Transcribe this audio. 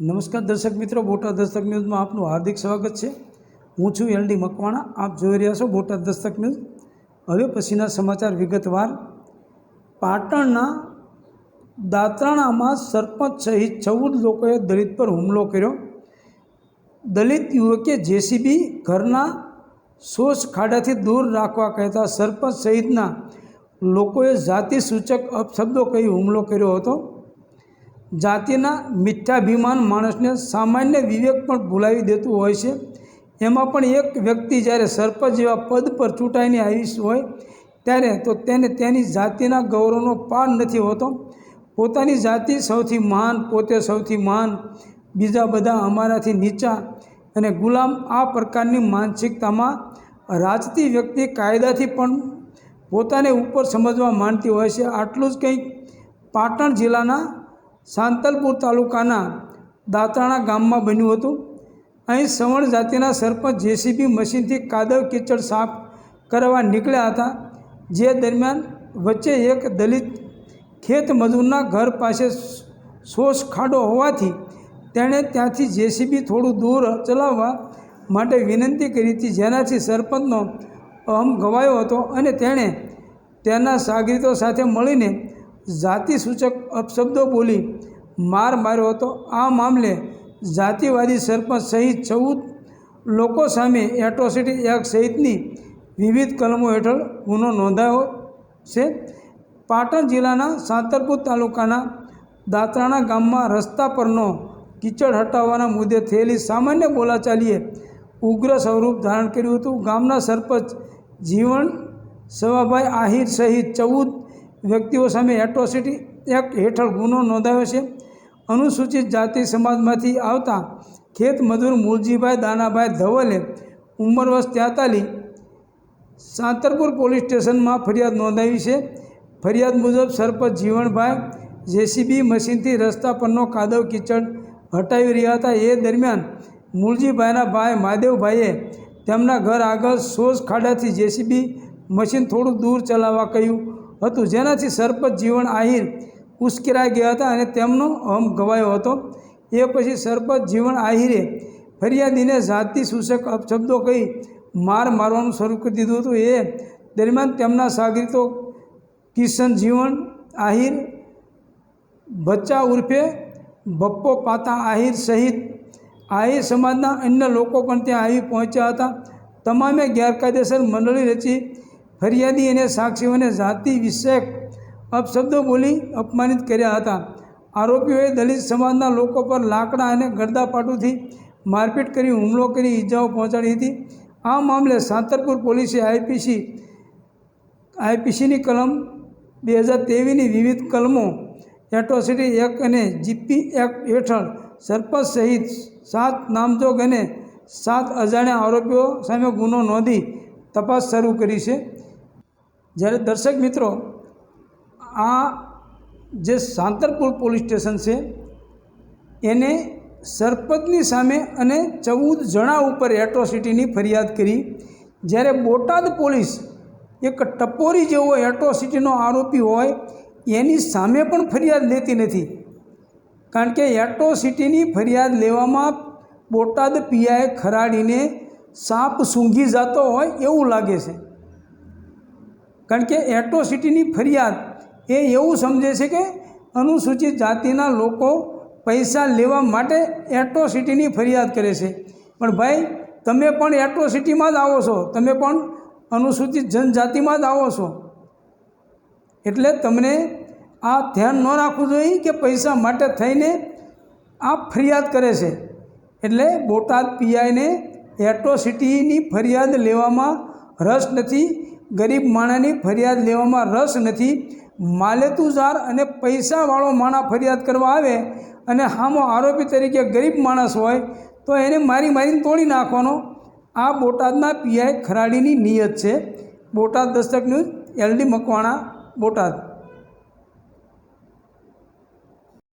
નમસ્કાર દર્શક મિત્રો, બોટાદ દસ્તક ન્યૂઝમાં આપનું હાર્દિક સ્વાગત છે. હું છું એલડી મકવાણા, આપ જોઈ રહ્યા છો બોટાદ દસ્તક ન્યૂઝ. હવે પછીના સમાચાર વિગતવાર. પાટણના દાતરાણામાં સરપંચ સહિત ચૌદ લોકોએ દલિત પર હુમલો કર્યો. દલિત યુવકે જેસીબી ઘરના શોષ ખાડાથી દૂર રાખવા કહેતા સરપંચ સહિતના લોકોએ જાતિ સૂચક અપશબ્દો કહી હુમલો કર્યો હતો. જાતિના મિથ્યાભિમાન માણસને સામાન્ય વિવેક પણ ભૂલાવી દેતું હોય છે. એમાં પણ એક વ્યક્તિ જ્યારે સરપંચ જેવા પદ પર ચૂંટાઈને આવી હોય ત્યારે તો તેને તેની જાતિના ગૌરવનો પાર નથી હોતો. પોતાની જાતિ સૌથી મહાન, પોતે સૌથી મહાન, બીજા બધા અમારાથી નીચા અને ગુલામ આ પ્રકારની માનસિકતામાં રાજતી વ્યક્તિ કાયદાથી પણ પોતાને ઉપર સમજવા માંડતી હોય છે. આટલું જ કંઈક પાટણ જિલ્લાના સાંતલપુર તાલુકાના દાતાણા ગામમાં બન્યું હતું. અહીં સવર્ણ જાતિના સરપંચ જેસીબી મશીનથી કાદવ કીચડ સાફ કરવા નીકળ્યા હતા. જે દરમિયાન વચ્ચે એક દલિત ખેત મજૂરના ઘર પાસે શોષ ખાડો હોવાથી તેણે ત્યાંથી જેસીબી થોડું દૂર ચલાવવા માટે વિનંતી કરી હતી. જેનાથી સરપંચનો અહમ ગવાયો હતો અને તેણે તેના સાગરીતો સાથે મળીને જાતિસૂચક અપશબ્દો બોલી માર માર્યો હતો. આ મામલે જાતિવાદી સરપંચ સહિત ચૌદ લોકો સામે એટ્રોસિટી એક્ટ સહિતની વિવિધ કલમો હેઠળ ગુનો નોંધાયો છે. પાટણ જિલ્લાના સાંતરપુર તાલુકાના દાતરાણા ગામમાં રસ્તા પરનો કીચડ હટાવવાના મુદ્દે થયેલી સામાન્ય બોલાચાલીએ ઉગ્ર સ્વરૂપ ધારણ કર્યું હતું. ગામના સરપંચ જીવન સવાભાઈ આહિર સહિત ચૌદ વ્યક્તિઓ સામે એટ્રોસિટી એક્ટ હેઠળ ગુનો નોંધાયો છે. અનુસૂચિત જાતિ સમાજમાંથી આવતા ખેત મજૂર મૂળજીભાઈ દાનાભાઈ ધવલે ઉંમર વર્ષ ત્યાતાલી સાંતરપુર પોલીસ સ્ટેશનમાં ફરિયાદ નોંધાવી છે. ફરિયાદ મુજબ સરપંચ જીવણભાઈ જેસીબી મશીનથી રસ્તા પરનો કાદવ કિચડ હટાવી રહ્યા હતા. એ દરમિયાન મૂળજીભાઈના ભાઈ મહાદેવભાઈએ તેમના ઘર આગળ સોજ ખાડાથી જેસીબી મશીન થોડું દૂર ચલાવવા કહ્યું હતું. જેનાથી સરપંચ જીવન આહિર ઉશ્કેરાઈ ગયા હતા અને તેમનો અહમ ગવાયો હતો. એ પછી સરપંચ જીવન આહિરે ફરિયાદીને જાતિ સૂચક અપશબ્દો કહી માર મારવાનું શરૂ કરી દીધું હતું. એ દરમિયાન તેમના સાગરીતો કિશન જીવન આહિર બચ્ચા ઉર્ફે બપ્પો પાતા આહિર સહિત આહિર સમાજના અન્ય લોકો પણ ત્યાં આવી પહોંચ્યા હતા. તમામે ગેરકાયદેસર મંડળી રચી ફરિયાદી અને સાક્ષીઓને જાતિ વિષયક અપશબ્દો બોલી અપમાનિત કર્યા હતા. આરોપીઓએ દલિત સમાજના લોકો પર લાકડા અને ગરદાપાટુથી મારપીટ કરી હુમલો કરી ઈજાઓ પહોંચાડી હતી. આ મામલે સાંતરપુર પોલીસે આઈપીસી આઈપીસીની કલમ બે હજાર તેવીસની વિવિધ કલમો, એટ્રોસિટી એક્ટ અને જીપી એક્ટ હેઠળ સરપંચ સહિત સાત નામજોગ અને સાત અજાણ્યા આરોપીઓ સામે ગુનો નોંધી તપાસ શરૂ કરી છે. જ્યારે દર્શક મિત્રો આ જે સાંતરપુર પોલીસ સ્ટેશન છે, એને સરપંચની સામે અને ચૌદ જણા ઉપર એટ્રોસિટીની ફરિયાદ કરી. જ્યારે બોટાદ પોલીસ એક ટપોરી જેવો એટ્રોસિટીનો આરોપી હોય, એની સામે પણ ફરિયાદ લેતી નથી. કારણ કે એટ્રોસિટીની ફરિયાદ લેવામાં બોટાદ પીઆઈ ખરાડીને સાપ સૂંઘી જતો હોય એવું લાગે છે. કારણ કે એટ્રોસિટીની ફરિયાદ એ એવું સમજે છે કે અનુસૂચિત જાતિના લોકો પૈસા લેવા માટે એટ્રોસિટીની ફરિયાદ કરે છે. પણ ભાઈ, તમે પણ એટ્રોસિટીમાં જ આવો છો. તમે પણ અનુસૂચિત જનજાતિમાં જ આવો છો. એટલે તમને આ ધ્યાન ન રાખવું જોઈએ કે પૈસા માટે થઈને આ ફરિયાદ કરે છે. એટલે બોટાદ પીઆઈને એટ્રોસિટીની ફરિયાદ લેવામાં રસ નથી, ગરીબ માણાની ફરિયાદ લેવામાં રસ નથી માલેતુજાર અને પૈસાવાળો માણા ફરિયાદ કરવા આવે અને હામો આરોપી તરીકે ગરીબ માણસ હોય, તો એને મારી મારીને તોડી નાખવાનો. આ બોટાદના પીઆઈ ખરાડીની નિયત છે. Botad Dastak news LD Makwana, Botad.